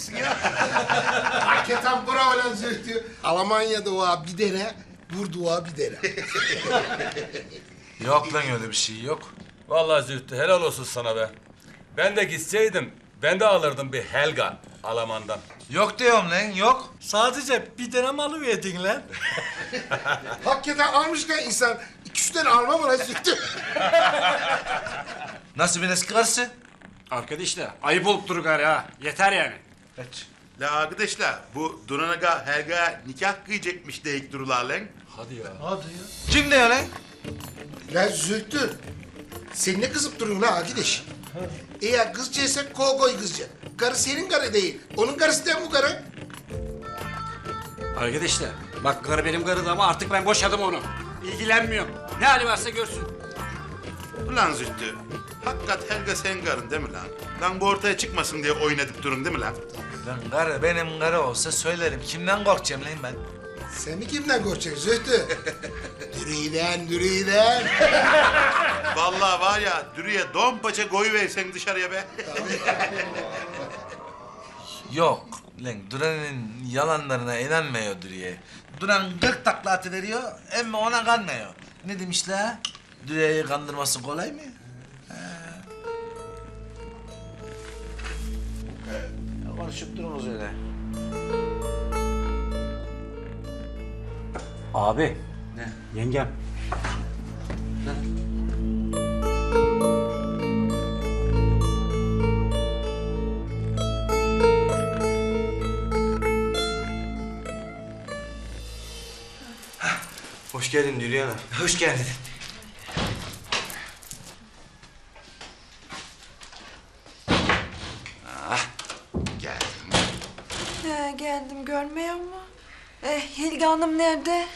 gelmişsin ya. Hakikaten bravo lan Zühtü. Almanya'da o bir dene, burada bir dene. Yok lan öyle bir şey yok. Vallahi Zühtü helal olsun sana be. Ben de gitseydim ben de alırdım bir Helga Alman'dan. Yok diyorum lan yok. Sadece bir dönem alıverdin lan. Hakikaten almışken insan iki üç tane alma lan Zühtü? Nasıl bir eski karısı? Arkadaşlar ayıp olup durur gari ha. Yeter yani. Kaç. La arkadaşlar bu Dunanaga Helga nikah kıyacakmış deyik durular lan. Hadi ya. Kim diyor lan? Lan Zühtü, sen ne kızıp duruyorsun ha arkadaş? Eğer kızcaysan kol koy kızca. Karı senin karı değil, onun karısı değil bu karı. Arkadaşlar bak karı benim karı ama artık ben boşadım onu. İlgilenmiyorum. Ne hali varsa görsün. Ulan Zühtü, hakikat Helga senin karın değil mi lan? Lan bu ortaya çıkmasın diye oynadık durun değil mi lan? Lan karı benim karı olsa söylerim. Kimden korkacağım lan ben? Sen mi kimden korkacaksın Zühtü? Dürüyden, dürüyden. Vallahi var ya dürüye don paça koyuversen dışarıya be. Yok. Lan Duran'ın yalanlarına inanmıyor Dürüye. Duran gırk takla atıveriyor ama ona kanmıyor. Ne demişler? Dürüye'yi kandırması kolay mı? Konuşup durunuz öyle. Abi. Ne? Yengem. Hoş geldin Dürüye Hanım. Hoş geldin. Geldim. He, geldim görmüyor mu? Eh, Hilge Hanım nerede?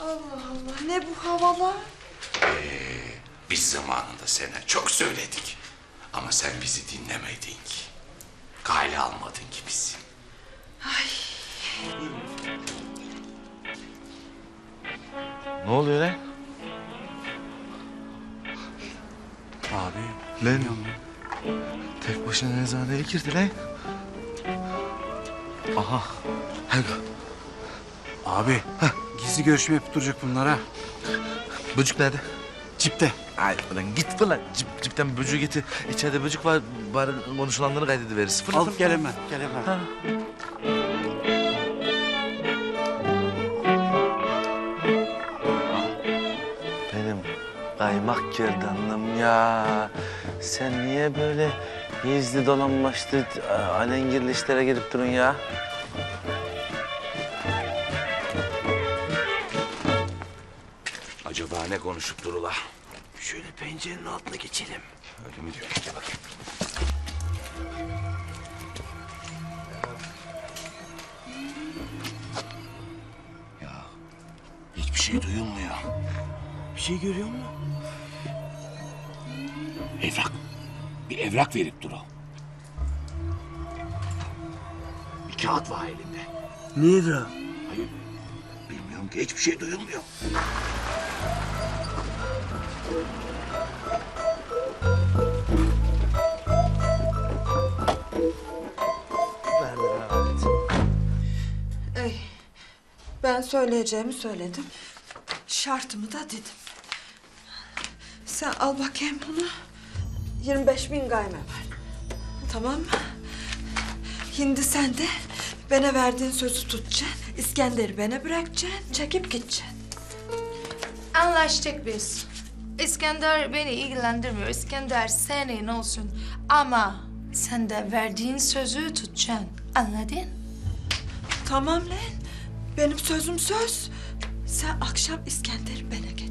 Allah Allah, ne bu havalar? Biz zamanında sana çok söyledik. Ama sen bizi dinlemedin ki. Kale almadın ki bizi. Ne oluyor lan? Abi. Lan. Tek başına nezaneye girdi lan. Aha. Helga. Abi. Gizli görüşme yapıp duracak bunlar ha. Böcük nerede? Cipte. Ay ulan git falan. Cip, cipten böcüğü getir. İçeride böcük var. Bari konuşulanları kaydediveririz. Fırla, Al fırla. gel hemen. Gel hemen. Ha. Benim kaymak gerdanlığım ya. Sen niye böyle gizli dolanmaçlı alengirli işlere girip durun ya? Acaba ne konuşup durular? Şöyle pencerenin altına geçelim. Öyle mi diyor? Gel bakayım. Ya hiçbir şey duyulmuyor. Bir şey görüyor musun? Evrak. Bir evrak verip duru. Bir kağıt var elinde. Nerede? Bilmiyorum ki hiçbir şey duyulmuyor. Ey, ben söyleyeceğimi söyledim. Şartımı da dedim. Sen al bakayım bunu. 25 bin gayme ver. Tamam mı? Şimdi sen de bana verdiğin sözü tutacaksın. İskender'i bana bırakacaksın. Çekip gideceksin. Anlaştık biz. İskender beni ilgilendirmiyor. İskender senin olsun. Ama sen de verdiğin sözü tutacaksın. Anladın? Tamam lan. Benim sözüm söz. Sen akşam İskender'i bana getir.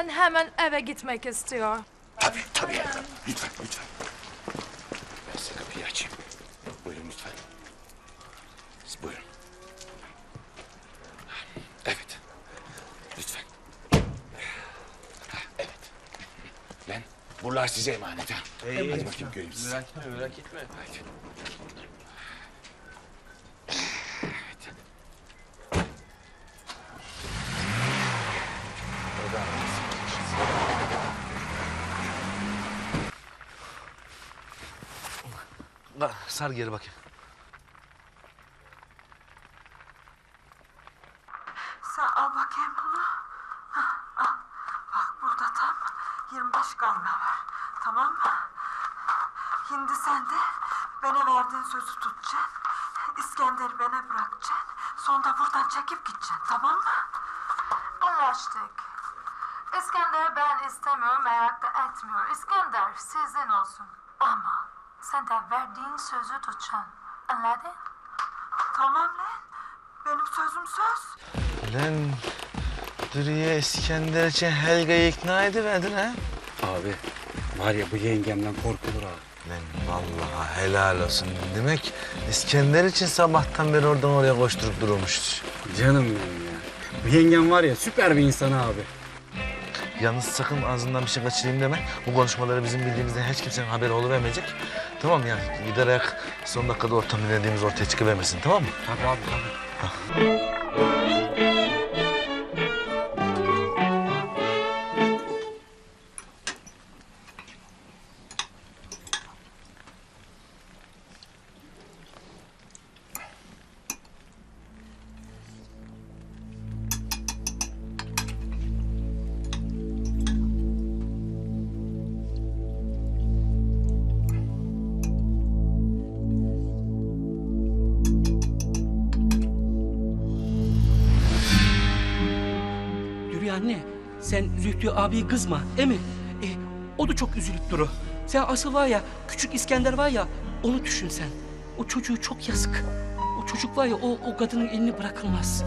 Ben hemen eve gitmek istiyorum. Tabii tabii Erkan. Lütfen lütfen. Ben size kapıyı açayım. Buyurun lütfen. Siz buyurun. Evet. Lütfen. Evet. Ben Buralar size emanet ha. Hadi bakayım göreyim sizi. Merak etme, merak etme. Bak, Sar geri bakayım. Sen al bakayım bunu. Hah, al. Bak burada tam 25 gayme var. Tamam mı? Şimdi sen de bana verdiğin sözü tutacaksın. İskender'i bana bırakacaksın. Sonra buradan çekip gideceksin. Tamam mı? Anlaştık. İskender ben istemiyorum, merak da etmiyor. İskender sizin olsun. Sen de verdiğin sözü tutacaksın. Anladın? Tamam lan. Benim sözüm söz. Lan Dürüye İskender için Helga'yı ikna ediverdin ha? Abi var ya bu yengemden korkulur abi. Lan vallahi helal olsun. Demek İskender için sabahtan beri oradan oraya koşturup durmuş. Canım benim ya. Bu yengem var ya süper bir insan abi. Yalnız sakın ağzından bir şey kaçırayım deme. Bu konuşmaları bizim bildiğimizden hiç kimsenin haberi oluvermeyecek. Tamam yani giderek son dakikada ortam dinlediğimiz ortaya çıkıvermesin tamam mı? Tabii abi tabii. Abi kızma, değil mi? E, o da çok üzülüp duru. Sen asıl var ya, küçük İskender var ya, onu düşün sen. O çocuğu çok yazık. O çocuk var ya, o, o kadının elini. Bırakılmaz.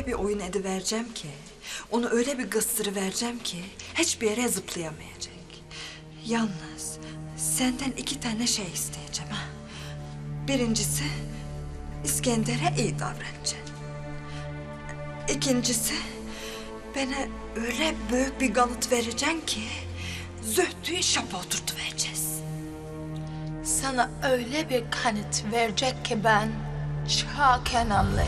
Öyle bir oyun edivereceğim ki... ...onu öyle bir vereceğim ki... ...hiçbir yere zıplayamayacak. Yalnız senden iki tane şey isteyeceğim ha. Birincisi İskender'e iyi davranacaksın. İkincisi bana öyle büyük bir kanıt vereceksin ki... ...Zöhtü'yü şapa oturtuvereceğiz. Sana öyle bir kanıt verecek ki ben çok önemli.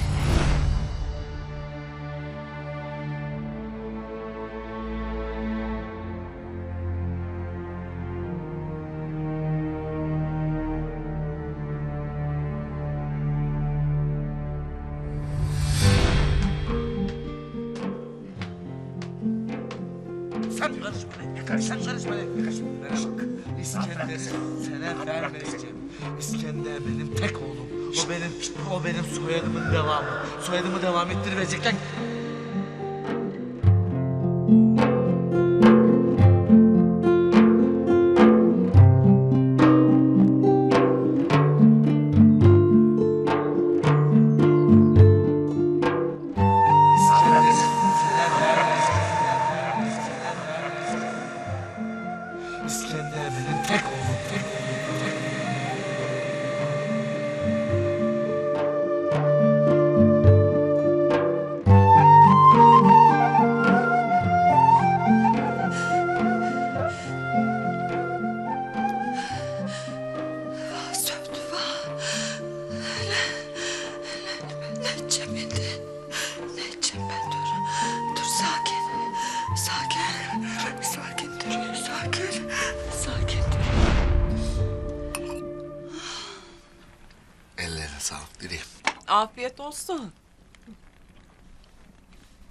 Soyadımı devam ettirecekler. İskender sana vermeyeceğim. İskender benim tek oğlum, olsun.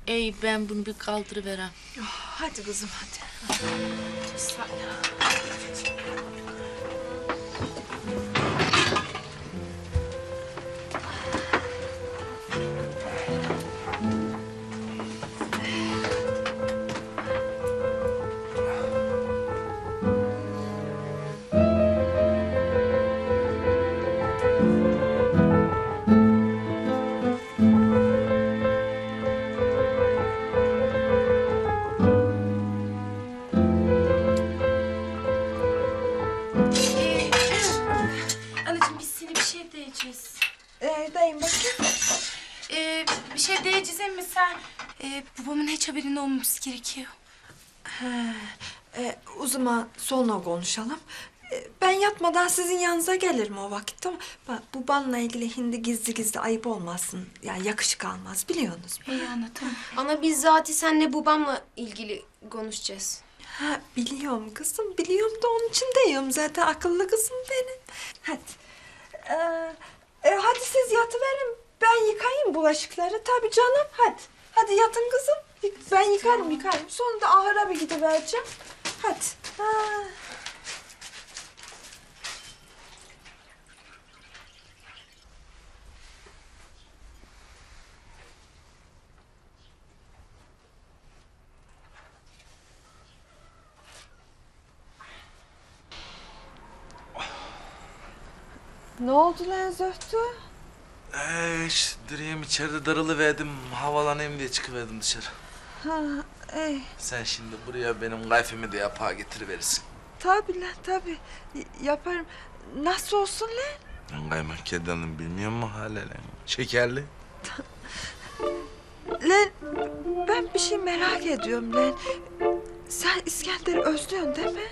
Ey ben bunu bir kaldırıverem. Hadi kızım hadi. Mucize gerekiyor. He, e, o zaman sonra konuşalım. E, ben yatmadan sizin yanınıza gelirim o vakit ama bak, bu banla ilgili hindi gizli gizli ayıp olmasın. Yani yakışık almaz biliyorsunuz. İyi anlatamam. Ama biz zaten seninle babamla ilgili konuşacağız. Ha, biliyorum kızım, biliyorum da onun için diyorum zaten akıllı kızım benim. Hadi. Ee, e, hadi siz yatıverin, ben yıkayayım bulaşıkları. Tabii canım, hadi. Hadi yatın kızım. Ben yıkarım, yıkarım. Sonra da ahıra bir gidivereceğim. Hadi. Ha. Ne oldu lan Zöhtü? Ee, işte durayım içeride darılıverdim. Havalanayım diye çıkıverdim dışarı. Ha, ey. Sen şimdi buraya benim kayfemi de yapağa getiriverirsin. Tabii lan tabii. Y- yaparım. Nasıl olsun lan? Ben kaymak kedanım bilmiyor mu hala lan? Şekerli. Lan ben bir şey merak ediyorum lan. Sen İskender'i özlüyorsun değil mi?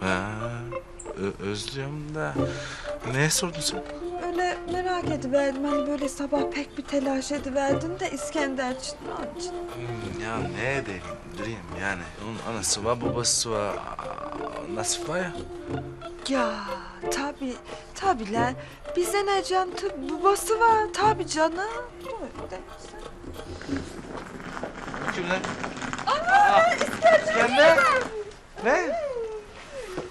Ha, ö- özlüyorum da. Neye sordun sen? Öyle merak ediverdim. Hani böyle sabah pek bir telaş ediverdin de İskender için. Onun için. Hmm, Ya ne edeyim durayım yani. Onun anası var babası var. Nasip var ya. Ya tabii tabii lan. Bize ne can tabii babası var tabii canım. Öyle. Kim lan? Aa, İskender. İskender. Ne?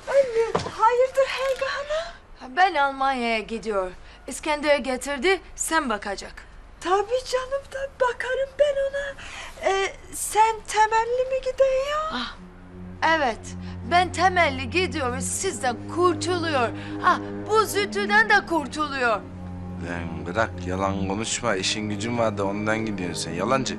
Anne hayırdır Helga Hanım? Ben Almanya'ya gidiyor. İskender getirdi, sen bakacak. Tabii canım tabii bakarım ben ona. Ee, sen temelli mi gidiyorsun? Ah, evet. Ben temelli gidiyoruz, sizden kurtuluyor. Ah, bu zühtüden de kurtuluyor. Lan bırak yalan konuşma. İşin gücün var da ondan gidiyorsun sen. Yalancı.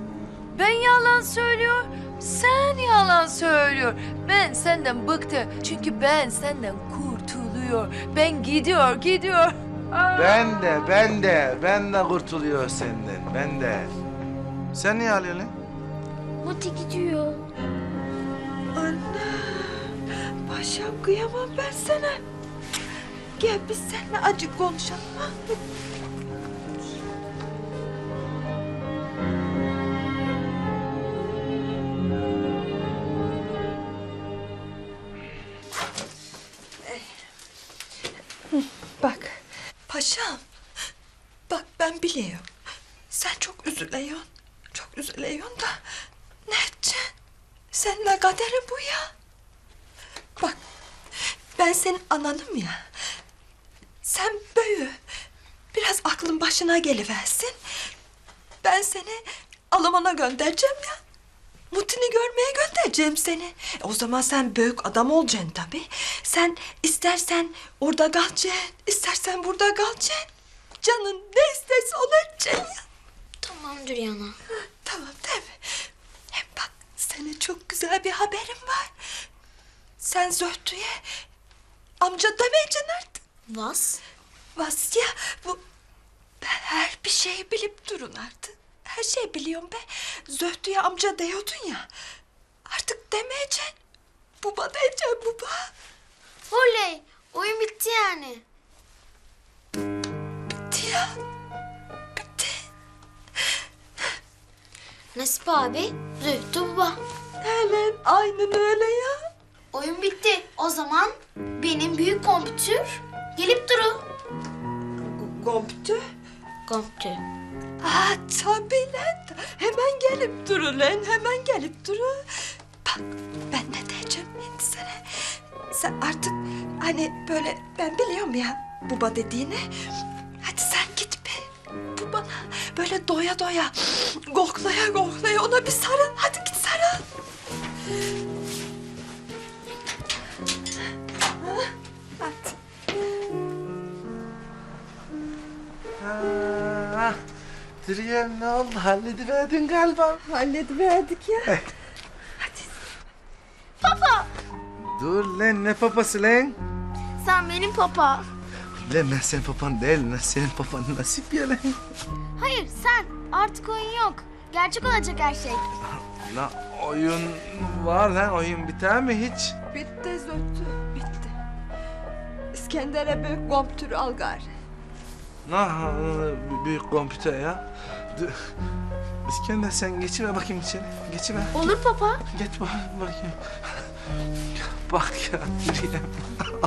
Ben yalan söylüyor, sen yalan söylüyor. Ben senden bıktı çünkü ben senden kurtuluyor. Ben gidiyor, gidiyor. Ben de, ben de, ben de kurtuluyor senden. Ben de. Sen niye ağlıyorsun lan? Muti gidiyor. Anne. Paşam kıyamam ben sana. Gel biz seninle acık konuşalım ha. Bak ben biliyorum. Sen çok üzülüyorsun. Çok üzülüyorsun da ne edeceksin? Seninle kaderin bu ya. Bak ben senin ananım ya. Sen büyü. Biraz aklın başına geliversin. Ben seni Alman'a göndereceğim ya. Mutin'i görmeye göndereceğim seni. E, o zaman sen büyük adam olacaksın tabii. Sen istersen orada kalacaksın, istersen burada kalacaksın. Canın ne isterse onu edeceksin. Tamam Düryana. Tamam değil mi? Hem bak sana çok güzel bir haberim var. Sen Zöhtü'ye amca demeyeceksin artık. Was? Was ya bu ben her bir şeyi bilip durun artık. Her şeyi biliyorum be. Zöhtü'ye amca diyordun ya. Artık demeyeceksin. Baba diyeceksin baba. Oley! Oyun bitti yani. Bitti. Nasip abi, Zühtü baba. Helen aynen öyle ya. Oyun bitti. O zaman benim büyük kompütür gelip duru. Komptü? Kompütür. Ha tabii lan. Hemen gelip durun lan. Hemen gelip durun. Bak ben ne diyeceğim şimdi sana. Sen artık hani böyle ben biliyorum ya baba dediğini. Bana böyle doya doya goklaya goklaya ona bir sarıl. Hadi git sarıl. Ha, Hadi. Ha, Durayım ne oldu? Hallediverdin galiba. Hallediverdik ya. Papa! Dur lan ne papası lan? Sen benim papa. Lan ben senin papan değilim lan. Senin papan nasip ya lan. Hayır sen artık oyun yok. Gerçek olacak her şey. Lan oyun var lan. Oyun biter mi hiç? Bitti Zühtü, bitti. İskender'e büyük komptür al gari. Nah büyük kompüter ya. D- İskender sen geçiver bakayım içeri. Geçiver. Olur papa. Geç bak bakayım. Bak ya Meryem.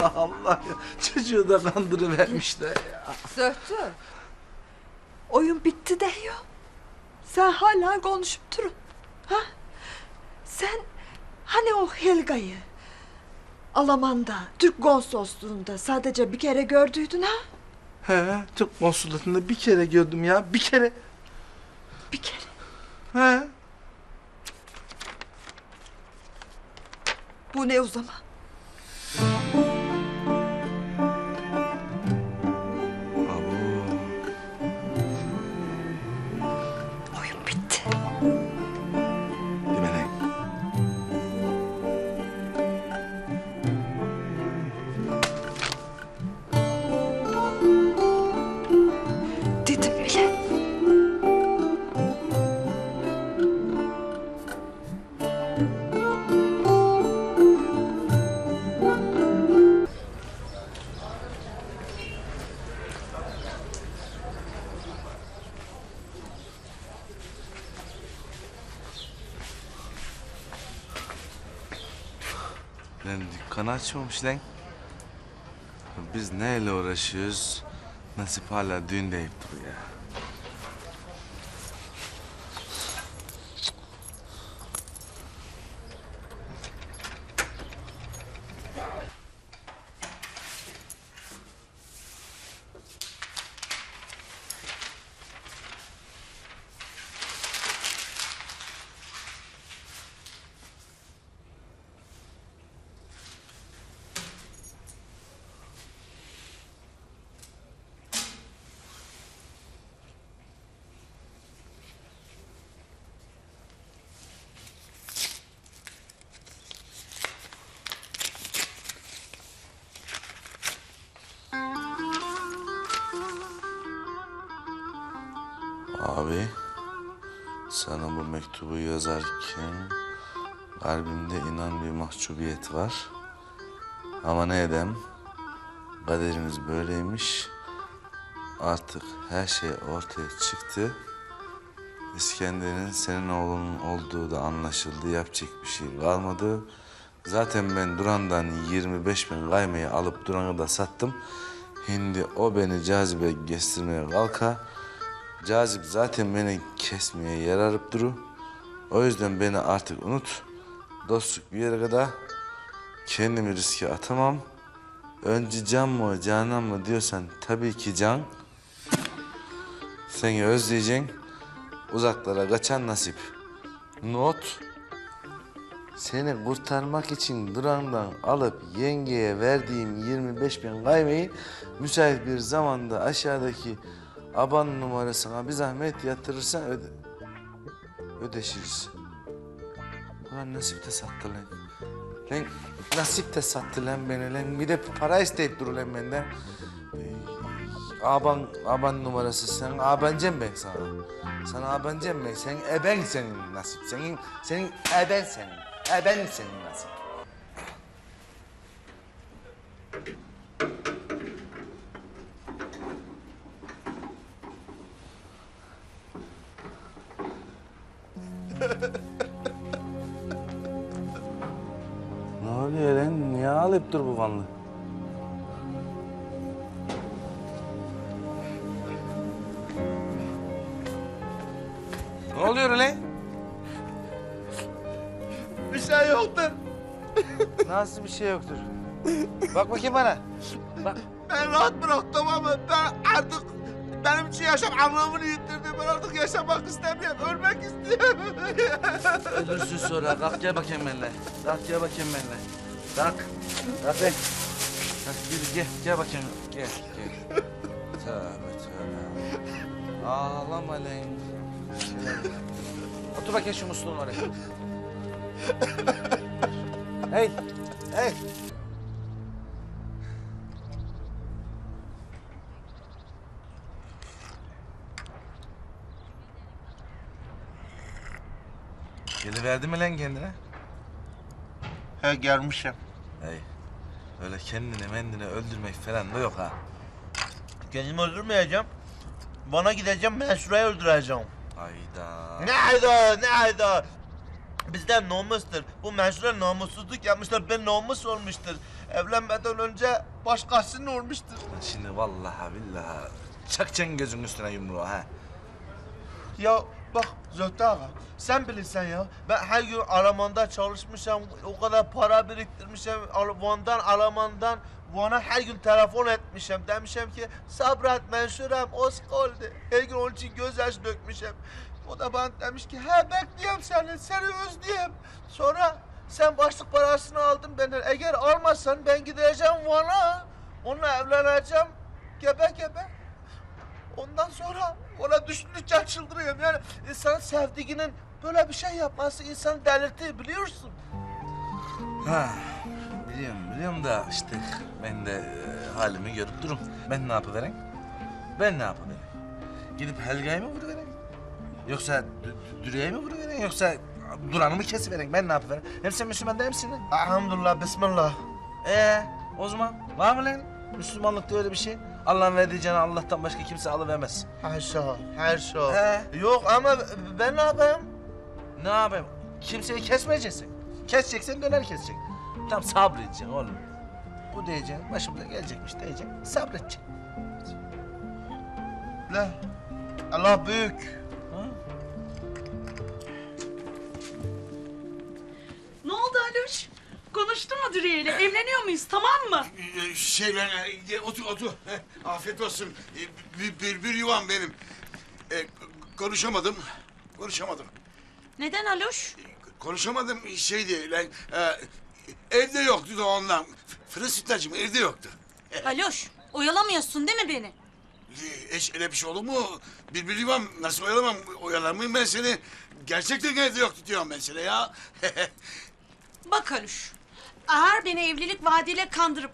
Allah Allah ya. Çocuğu da kandırıvermişler ya. Zühtü, oyun bitti diyor. Sen hala konuşup durun. Ha? Sen hani o Helga'yı Alman'da, Türk konsolosluğunda sadece bir kere gördüydün ha? He, Türk konsulatında bir kere gördüm ya. Bir kere. Bir kere. He. Bu ne o zaman? Lan dükkanı açmamış lan. Biz neyle uğraşıyoruz? Nasip hala düğün deyip duruyor Abi, sana bu mektubu yazarken kalbimde inan bir mahcubiyet var. Ama ne edem, kaderimiz böyleymiş. Artık her şey ortaya çıktı. İskender'in senin oğlunun olduğu da anlaşıldı. Yapacak bir şey kalmadı. Zaten ben Duran'dan 25 bin kaymayı alıp Duran'a da sattım. Şimdi o beni cazibe kestirmeye kalka. Cazip zaten beni kesmeye yer arıp duru. O yüzden beni artık unut. Dostluk bir yere kadar kendimi riske atamam. Önce can mı canan mı diyorsan tabii ki can. Seni özleyeceksin. Uzaklara kaçan nasip. Not. Seni kurtarmak için Duran'dan alıp yengeye verdiğim 25 bin kaymayı müsait bir zamanda aşağıdaki aban numarasına bir zahmet yatırırsan öde... ödeşiriz. Ulan nasip de sattı lan. Lan nasip de sattı lan beni lan. Bir de para isteyip dur lan benden. Aban, aban numarası sen abancım ben sana. Sana abancım ben. Sen eben senin nasip. Senin, senin eben senin. Eben senin nasip. Ağlayıp dur bu kanlı? Ne oluyor lan? Bir şey yoktur. Nasıl bir şey yoktur? Bak bakayım bana. Bak. Ben rahat bırak tamam mı? Ben artık benim için yaşam anlamını yitirdi. Ben artık yaşamak istemiyorum. Ölmek istiyorum. Ölürsün sonra. Kalk gel bakayım benimle. Kalk gel bakayım benimle. Tak. Tak be. Tak yürü gel. Gel bakayım. Gel gel. tövbe tövbe. Ağlama lan. Otur bakayım şu musluğun oraya. hey. Hey. Geliverdi mi lan kendine? He gelmişim. Hey. Öyle kendini mendini öldürmek falan da yok ha. Kendimi öldürmeyeceğim. Bana gideceğim ben şurayı öldüreceğim. Hayda. Ne hayda ne hayda. Bizden namustur. Bu menşure namussuzluk yapmışlar. Ben namus olmuştur. Evlenmeden önce başkasının olmuştur. Şimdi vallahi billahi çakacaksın gözün üstüne yumruğu ha. Ya bak Zöhtü ağa, sen bilirsen ya. Ben her gün Alman'da çalışmışım, o kadar para biriktirmişim. Al- Van'dan, Alman'dan Van'a her gün telefon etmişim. Demişim ki sabret menşurem, az kaldı. Her gün onun için gözyaşı dökmüşüm. O da bana demiş ki he bekleyeyim seni, seni özleyeyim. Sonra sen başlık parasını aldın benden. Eğer almazsan ben gideceğim Van'a. Onunla evleneceğim. Gebe gebe. Ondan sonra ona düşündükçe çıldırıyorum. Yani insan sevdiğinin böyle bir şey yapması insanı delirtir biliyorsun. Ha. Biliyorum biliyorum da işte ben de e, halimi görüp durum. Ben ne yapıvereyim? Ben ne yapıvereyim? Gidip Helga'yı mı vuruvereyim? Yoksa Dü- Dürüye'yi mi vuruvereyim? Yoksa Duran'ı mı kesivereyim? Ben ne yapıvereyim? Hem sen Müslüman değil misin? lan? Elhamdülillah, bismillah. Ee, o zaman var mı lan? Müslümanlıkta öyle bir şey. Allah'ın verdiği canı Allah'tan başka kimse alıvermez. Haşa, her şey. He. Yok ama ben ne yapayım? Ne yapayım? Kimseyi kesmeyeceksin. Keseceksen döner keseceksin. Tam sabredeceksin oğlum. Bu diyeceksin, başımıza gelecekmiş diyeceksin, sabredeceksin. La, Allah büyük. Konuştun mu Dürüye ile? Evleniyor muyuz tamam mı? Şey ben e, otur otur. Heh, Afiyet olsun. E, Bir, bir, bir yuvam benim. E, konuşamadım. Konuşamadım. Neden Aluş? Konuşamadım şeydi lan. E, evde yoktu da ondan. Fırın sütlacım evde yoktu. Aluş oyalamıyorsun değil mi beni? E, Hiç öyle bir şey olur mu? Bir bir yuvam nasıl oyalamam? Oyalar mıyım ben seni? Gerçekten evde yoktu diyorum ben sana ya. Bak Aluş. Eğer beni evlilik vaadiyle kandırıp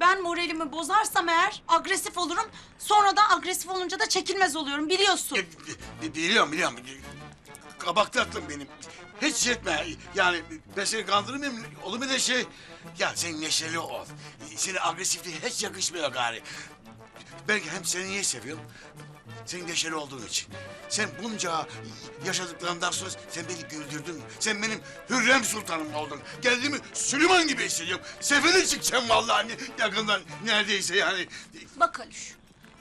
ben moralimi bozarsam eğer agresif olurum. Sonra da agresif olunca da çekilmez oluyorum biliyorsun. Bi- Biliyorum biliyorum. Kabak tatlım benim. Hiç şey etme. Yani ben seni kandırmayayım. Olur mu da şey? Ya sen neşeli ol. Senin agresifliği hiç yakışmıyor gari. Belki hem seni niye seviyorum? Senin neşeli olduğun için. Sen bunca yaşadıklarından sonra sen beni güldürdün. Sen benim Hürrem Sultanım oldun. Geldiğimi Süleyman gibi hissediyorum. Sefere çıkacağım vallahi hani yakından neredeyse yani. Bak Aluş.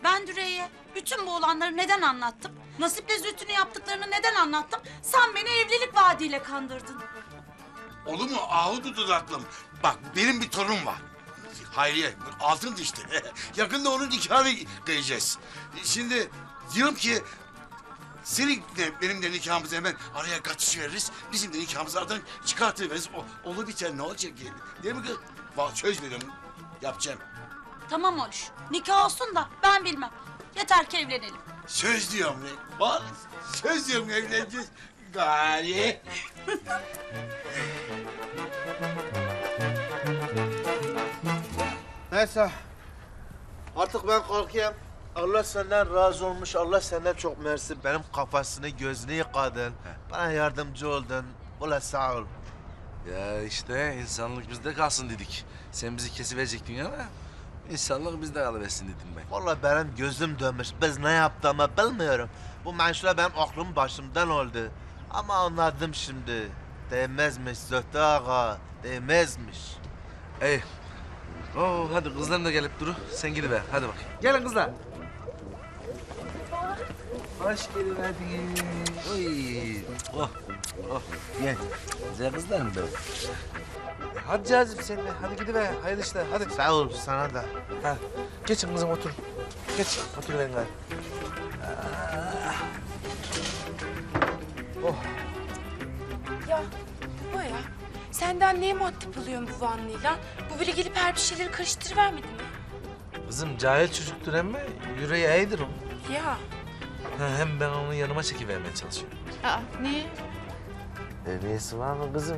Ben Düre'ye bütün bu olanları neden anlattım? Nasip'le Zühtü'nü yaptıklarını neden anlattım? Sen beni evlilik vaadiyle kandırdın. Olur mu ahudu dudaklım? Bak benim bir torun var. Hayriye altın dişli. Yakında onun nikahını kıyacağız. Şimdi diyorum ki senin de benim de nikahımızı hemen araya kaçışveririz. Bizim de nikahımızı aradan çıkartıveririz. O, olur biter ne olacak ki? Değil mi kız? Vallahi söz veriyorum. Yapacağım. Tamam Aluş. Nikah olsun da ben bilmem. Yeter ki evlenelim. Söz diyorum. Vallahi söz diyorum evleneceğiz. Gari. Neyse. Artık ben kalkayım. Allah senden razı olmuş. Allah senden çok mersi. Benim kafasını gözünü yıkadın. Bana yardımcı oldun. Ula sağ ol. Ya işte insanlık bizde kalsın dedik. Sen bizi kesiverecektin ama insanlık bizde kalıversin dedim ben. Vallahi benim gözüm dönmüş. Biz ne yaptığımı bilmiyorum. Bu menşure benim aklım başımdan oldu. Ama anladım şimdi. Değmezmiş Zöhtü ağa. Değmezmiş. Ey. Oo, hadi kızların da gelip duru. Sen gidiver. Hadi bak. Gelin kızlar. Hoş geldiniz. Oy. Oh. Oh. Gel. Güzel kızlar mı böyle? Hadi Cazip sen de. Hadi gidiver. Hayırlı işler. Hadi. Sağ ol sana da. Ha. Geçin kızım otur. Geç. Otur verin gari. Oh. Ya baba ya senden neye muhatap oluyorsun bu Vanlı'yla? Bu böyle gelip her bir şeyleri karıştırıvermedi mi? Kızım cahil çocuktur ama yüreği iyidir o. Ya. Ha, hem ben onu yanıma çekivermeye çalışıyorum. Aa, niye? E niyesi var mı kızım?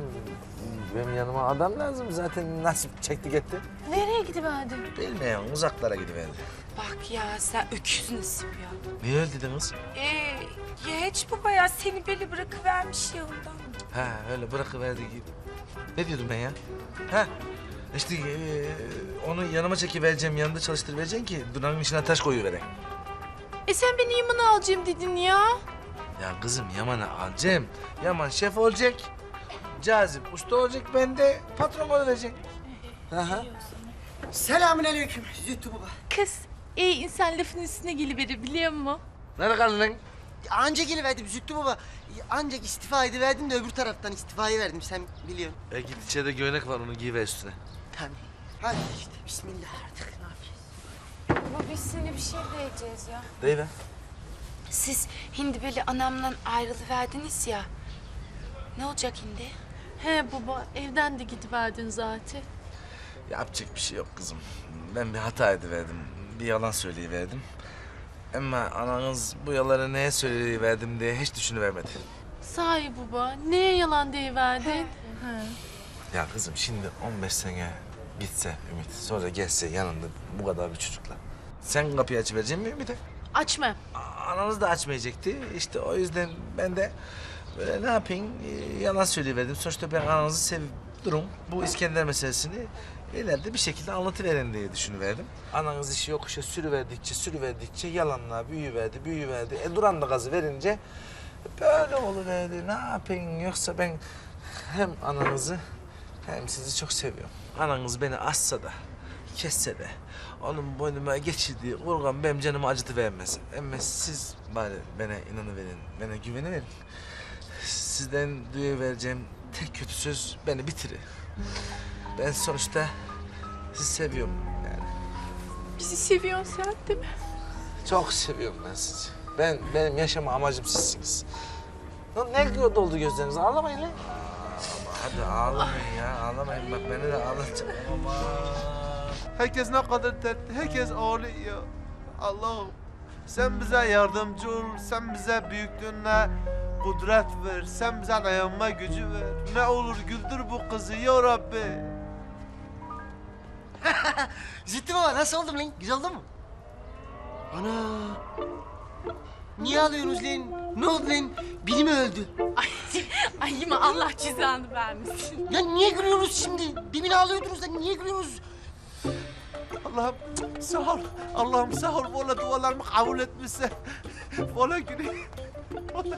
Benim yanıma adam lazım. Zaten nasip çekti gitti. Nereye gidiverdin? Bilmiyorum uzaklara gidiverdi. Bak ya sen öküz nasip ya. Niye öyle dedin kız? Ee, ya hiç baba ya seni böyle bırakıvermiş ya ondan. Ha öyle bırakıverdi gibi. Ne diyordum ben ya? Ha işte eee, onu yanıma çekivereceğim, yanında çalıştırıvereceksin ki Duran'ın içine taş koyuvereyim. E sen beni Yaman'a alacağım dedin ya. Ya kızım Yaman'ı alacağım. Yaman şef olacak. Cazip usta olacak, ben de patron olacak. Aha. Selamünaleyküm Zühtü baba. Kız, iyi insan lafın üstüne geliverir biliyor musun? Nerede kaldın lan? Anca geliverdim Zühtü baba. Ancak istifa ediverdim de öbür taraftan istifayı verdim sen biliyorsun. E git içeride göğnek var onu giyiver üstüne. Tamam. Hadi işte bismillah artık ne yapacağız? Baba biz sana bir şey diyeceğiz ya. Deyiver. Siz hindi böyle anamla ayrılıverdiniz ya. Ne olacak hindi? He baba, evden de gidiverdin zaten. Yapacak bir şey yok kızım. Ben bir hata ediverdim. Bir yalan söyleyiverdim. Ama ananız bu yalanı neye söyleyiverdim diye hiç düşünüvermedi. Sahi baba, neye yalan deyiverdin? Ya kızım şimdi 15 sene gitse Ümit, sonra gelse yanında bu kadar bir çocukla. Sen kapıyı açıverecek misin Ümit'e? Açma. Ananız da açmayacaktı. İşte o yüzden ben de böyle ne yapayım e, yalan söyleyiverdim. Sonuçta ben ananızı seviyorum. Bu İskender meselesini ileride bir şekilde anlatıverin diye düşünüverdim. Ananız işi yokuşa sürüverdikçe sürüverdikçe yalanlar büyüverdi büyüverdi. E Duran da gazı verince böyle oluverdi. Ne yapayım yoksa ben hem ananızı hem sizi çok seviyorum. Ananız beni assa da kesse de onun boynuma geçirdiği kurgan benim canımı acıtı vermez. Ama siz bari bana inanıverin, bana güveniverin. Sizden duyuvereceğim tek kötü söz beni bitirir. Ben sonuçta sizi seviyorum yani. Bizi seviyorsun sen değil mi? Çok seviyorum ben sizi. Ben, benim yaşama amacım sizsiniz. Lan ne doldu gözleriniz? Ağlamayın lan. Ama hadi ağlamayın ya. Ağlamayın bak beni de ağlatacak. Herkes ne kadar dertli, herkes ağlıyor. Allah'ım sen bize yardımcı ol, sen bize büyüklüğüne kudret ver, sen bize dayanma gücü ver. Ne olur güldür bu kızı ya Rabbi. Zühtü baba nasıl oldum lan? Güzel oldu mu? Ana. Niye ağlıyorsunuz lan? Ne oldu lan? Biri mi öldü? Ay, ay Yaman Allah cezanı vermesin. Ya niye gülüyorsunuz şimdi? Demin ağlıyordunuz da niye gülüyorsunuz? Allah'ım sağ ol. Allah'ım sağ ol. Valla dualarımı kabul etmişsin. Valla gülüyor. Valla.